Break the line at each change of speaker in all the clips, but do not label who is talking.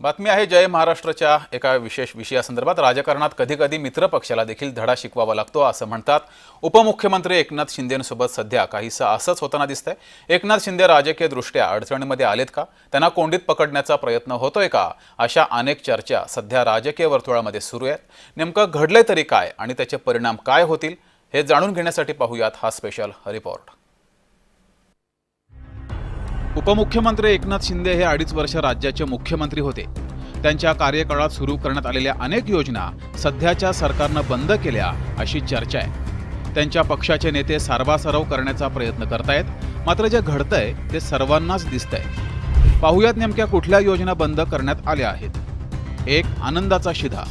बातमी आहे जय महाराष्ट्राच्या एका विशेष विषयासंदर्भात. राजकारणात कधीकधी मित्रपक्षाला मित्र पक्षाला देखील धडा शिकवावा लागतो असं म्हणतात उपमुख्यमंत्री एकनाथ शिंदेंसोबत सध्या. काहीसं असंच होताना दिसतंय. एकनाथ शिंदे राजकीय दृष्ट्या अडचणीमध्ये आलेत का? त्यांना कोंडीत पकडण्याचा प्रयत्न होतोय का? अशा अनेक चर्चा सध्या राजकीय वर्तुळामध्ये सुरू आहेत. नेमकं घडलंय तरी काय? आणि त्याचे परिणाम काय होतील? हे जाणून घेण्यासाठी पाहूयात हा स्पेशल रिपोर्ट उपमुख्यमंत्री एकनाथ शिंदे हे अडीच वर्ष राज्याचे मुख्यमंत्री होते. त्यांच्या कार्यकाळात सुरू करण्यात आलेल्या अनेक योजना सध्याच्या सरकारनं बंद केल्या अशी चर्चा आहे. त्यांच्या पक्षाचे नेते सारवासारव करण्याचा प्रयत्न करतायत मात्र जे घडतंय ते सर्वांनाच दिसतंय. पाहुयात नेमक्या कुठल्या योजना बंद करण्यात आल्या आहेत. एक आनंदाचा शिधा.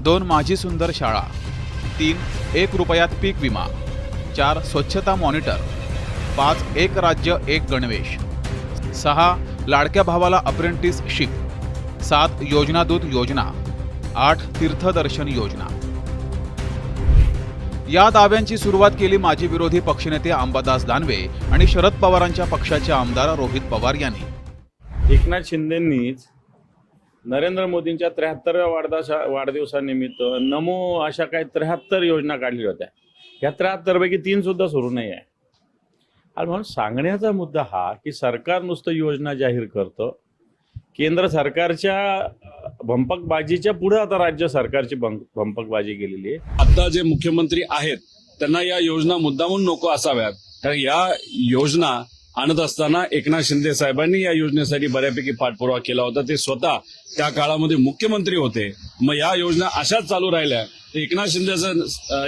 दोन माझी सुंदर शाळा. तीन एक रुपयात पीक विमा. चार स्वच्छता मॉनिटर. पाच एक राज्य एक गणवेश. सहा लाडक्या भावाला अप्रेंटिस शिप सात योजना दूत योजना. आठ तीर्थदर्शन योजना. या दाव्यांची सुरुवात केली माजी विरोधी पक्षनेते अंबादास दानवे आणि शरद पवारांच्या पक्षाचे आमदार रोहित पवार यांनी.
एकनाथ शिंदेंनीच नरेंद्र मोदींच्या त्र्याहत्तरव्या वाढदासा वाढदिवसानिमित्त नमो अशा काही त्र्याहत्तर योजना काढलेल्या होत्या. ह्या त्र्याहत्तरपैकी तीन सुद्धा सुरू नाही आहे आणि म्हणून सांगण्याचा मुद्दा हा की सरकार नुसतं योजना जाहीर करतं. केंद्र सरकारच्या भंपकबाजीच्या पुढे आता राज्य सरकारची भंपकबाजी गेलेली आहे.
आता जे मुख्यमंत्री आहेत त्यांना या योजना मुद्दामून नको असाव्यात. कारण या योजना आणत असताना एकनाथ शिंदे साहेबांनी या योजनेसाठी बऱ्यापैकी पाठपुरावा केला होता. ते स्वतः त्या काळामध्ये मुख्यमंत्री होते. मग या योजना अशाच चालू राहिल्या. तर एकनाथ शिंदे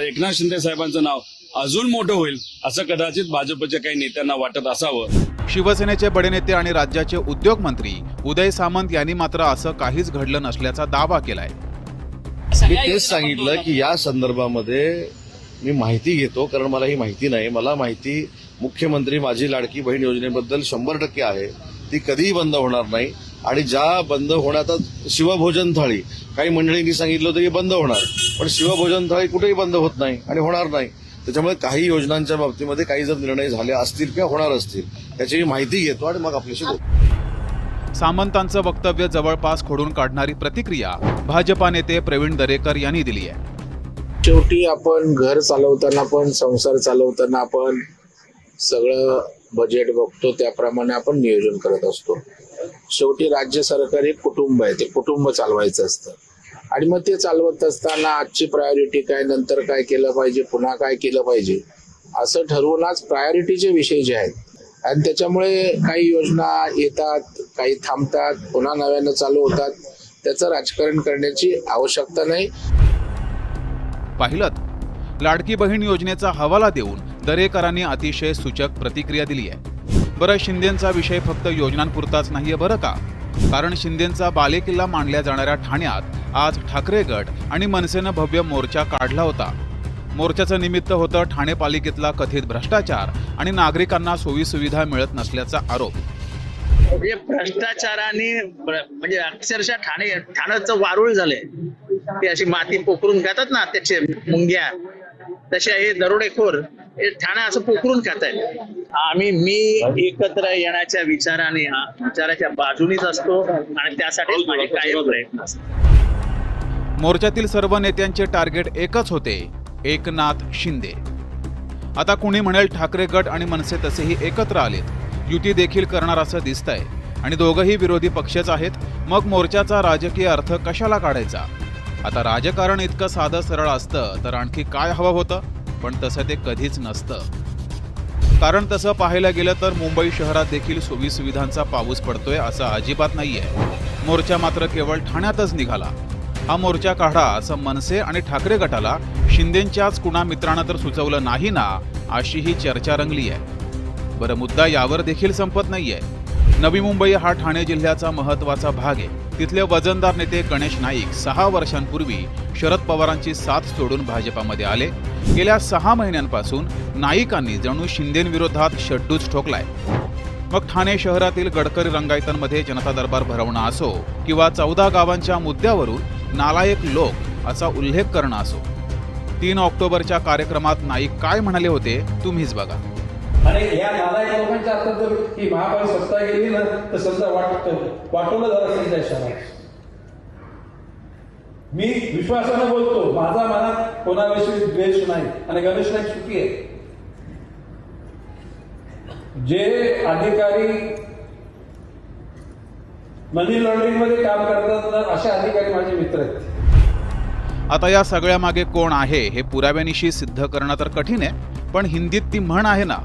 एकनाथ शिंदे साहेबांचं नाव अजून मोठं होईल असं कदाचित भाजपच्या काही नेत्यांना वाटत असावं.
शिवसेनेचे बडे नेते आणि राज्याचे उद्योग मंत्री उदय सामंत यांनी मात्र असं काहीच घडलं नसल्याचा दावा केलाय.
मी तेच सांगितलं की या संदर्भामध्ये मी माहिती घेतो कारण मला ही माहिती नाही. मला माहिती मुख्यमंत्री माझी लाडकी बहीण योजनेबद्दल शंभर टक्के आहे. ती कधीही बंद होणार नाही. आणि ज्या बंद होण्याचा शिवभोजन थाळी काही मंडळींनी सांगितलं होतं की बंद होणार. पण शिवभोजन थाळी कुठेही बंद होत नाही आणि होणार नाही. त्याच्यामुळे काही योजनांच्या बाबतीमध्ये काही जर निर्णय झाले असतील किंवा होणार असतील त्याची माहिती घेतो आणि मग आपल्याशी बोलतो
सामंतांचं वक्तव्य जवळपास खोडून काढणारी प्रतिक्रिया भाजपा नेते प्रवीण दरेकर यांनी दिली आहे.
शेवटी आपण घर चालवताना पण संसार चालवताना आपण सगळं बजेट बघतो त्याप्रमाणे आपण नियोजन करत असतो. शेवटी राज्य सरकार एक कुटुंब आहे ते कुटुंब चालवायचं असतं. आणि मग ते चालवत असताना आजची प्रायोरिटी काय नंतर काय केलं पाहिजे पुन्हा काय केलं पाहिजे असं ठरवून आज प्रायोरिटीचे विषय जे आहेत आणि त्याच्यामुळे काही योजना येतात काही थांबतात पुन्हा नव्यानं चालू होतात त्याचं राजकारण करण्याची आवश्यकता नाही.
पाहिलं लाडकी बहीण योजनेचा हवाला देऊन दरेकरांनी अतिशय सूचक प्रतिक्रिया दिली आहे. बरं शिंदेचा विषय फक्त योजनांपुरताच नाहीये बरं का? कारण शिंदेंचा बालेकिल्ला मानल्या जाणाऱ्या ठाण्यात आज ठाकरे गट आणि मनसेनं भव्य मोर्चा काढला होता. मोर्चाचं निमित्त होतं ठाणे पालिकेतला कथित भ्रष्टाचार आणि नागरिकांना सोयी सुविधा मिळत नसल्याचा आरोप.
म्हणजे भ्रष्टाचाराने म्हणजे अक्षरशः ठाणे ठाण्याचं वारुळ झालंय. ते अशी माती पोखरून खातात ना त्याचे मुंग्या. तसे हे दरोडेखोर हे ठाणे असं पोखरून खात आम्ही मी एकत्र येण्याच्या विचाराने हा विचाराच्या बाजूनीच असतो आणि त्यासाठी माझे कायम प्रयत्न असतात.
मोर्चातील सर्व नेत्यांचे टार्गेट एकच होते एकनाथ शिंदे. आता कुणी म्हणेल ठाकरे गट आणि मनसे तसेही एकत्र आलेत. युती देखील करणार असं दिसतंय. आणि दोघंही विरोधी पक्षच आहेत. मग मोर्चाचा राजकीय अर्थ कशाला काढायचा? आता राजकारण इतकं साधं सरळ असतं तर आणखी काय हवं होतं? पण तसं ते कधीच नसतं. कारण तसं पाहायला गेलं तर मुंबई शहरात देखील सोयीसुविधांचा पाऊस पडतोय असं अजिबात नाहीये. मोर्चा मात्र केवळ ठाण्यातच निघाला. हा मोर्चा काढा असं मनसे आणि ठाकरे गटाला शिंदेच्याच कुणा मित्रानं तर सुचवलं नाही ना अशी ही चर्चा रंगली आहे बरं मुद्दा यावर देखील संपत नाहीये. नवी मुंबई हा ठाणे जिल्ह्याचा महत्त्वाचा भाग आहे. तिथले वजनदार नेते गणेश नाईक सहा वर्षांपूर्वी शरद पवारांची साथ सोडून भाजपामध्ये आले. गेल्या सहा महिन्यांपासून नाईकांनी जणू शिंदेंविरोधात शड्डूच ठोकलाय. मग ठाणे शहरातील गडकरी रंगायतांमध्ये जनता दरबार भरवणं असो किंवा चौदा गावांच्या मुद्द्यावरून नालायक लोक असा उल्लेख करणं असो. तीन ऑक्टोबरच्या कार्यक्रमात नाईक काय म्हणाले होते तुम्हीच बघा.
आणि या नालायक लोकांच्या हातात जर ही महागाई सत्ता गेली ना तर समजा वाटत वाटवलं जरा असेल त्या शहरात.
मी विश्वासानं बोलतो माझा मनात कोणाविषयी द्वेष नाही. आणि गणेश नाईक सुखी आहे. जे अधिकारी मनी लॉन्ड्रिंगमध्ये काम करतात ना असे अधिकारी माझे मित्र आहेत.
आता या सगळ्या मागे कोण आहे हे पुराव्यानिशी सिद्ध करणं तर कठीण आहे पण हिंदीत ती म्हण आहे ना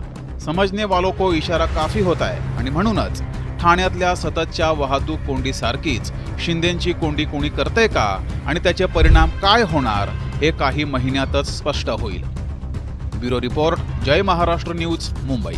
समजने वालो को इशारा काफी होत आहे आणि म्हणूनच ठाण्यातल्या सततच्या वाहतूक कोंडीसारखीच शिंदेंची कोंडी कोणी करते का? आणि त्याचे परिणाम काय होणार? हे काही महिन्यातच स्पष्ट होईल. Bureau report Jai Maharashtra news Mumbai.